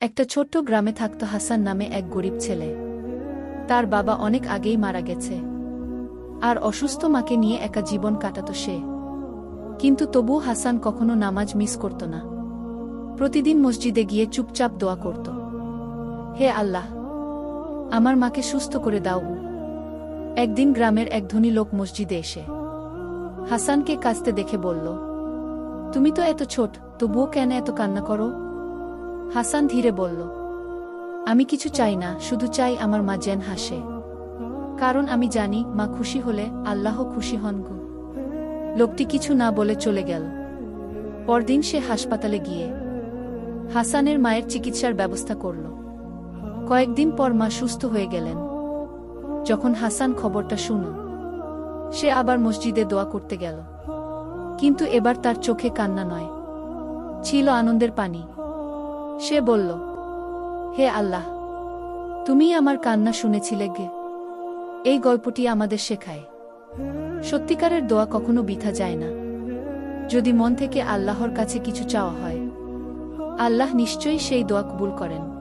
একটা ছোট্ট গ্রামে থাকত হাসান নামে এক গরিব ছেলে। তার বাবা অনেক আগেই মারা গেছে। আর অসুস্থ মাকে নিয়ে একা জীবন কাটাত সে। কিন্তু তবু হাসান কখনো নামাজ মিস করত না। প্রতিদিন মসজিদে গিয়ে চুপচাপ দোয়া করত। হে আল্লাহ, আমার মাকে সুস্থ করে দাও। একদিন গ্রামের এক ধনী লোক মসজিদে এসে হাসানকে কাঁচতে দেখে বলল, তুমি তো এত ছোট, তবুও কেন এত কান্না করো? হাসান ধীরে বলল, আমি কিছু চাই না, শুধু চাই আমার মা যেন হাসে। কারণ আমি জানি মা খুশি হলে আল্লাহ খুশি হন গো। লোকটি কিছু না বলে চলে গেল। পরদিন সে হাসপাতালে গিয়ে হাসানের মায়ের চিকিৎসার ব্যবস্থা করল। কয়েকদিন পর মা সুস্থ হয়ে গেলেন। যখন হাসান খবরটা শুনল, সে আবার মসজিদে দোয়া করতে গেল। কিন্তু এবার তার চোখে কান্না নয়, ছিল আনন্দের পানি। সে বলল, হে আল্লাহ, তুমি আমার কান্না শুনেছিলে গে। এই গল্পটি আমাদের শেখায়। সত্যিকারের দোয়া কখনো বিথা যায় না। যদি মন থেকে আল্লাহর কাছে কিছু চাওয়া হয়, আল্লাহ নিশ্চয়ই সেই দোয়া কবুল করেন।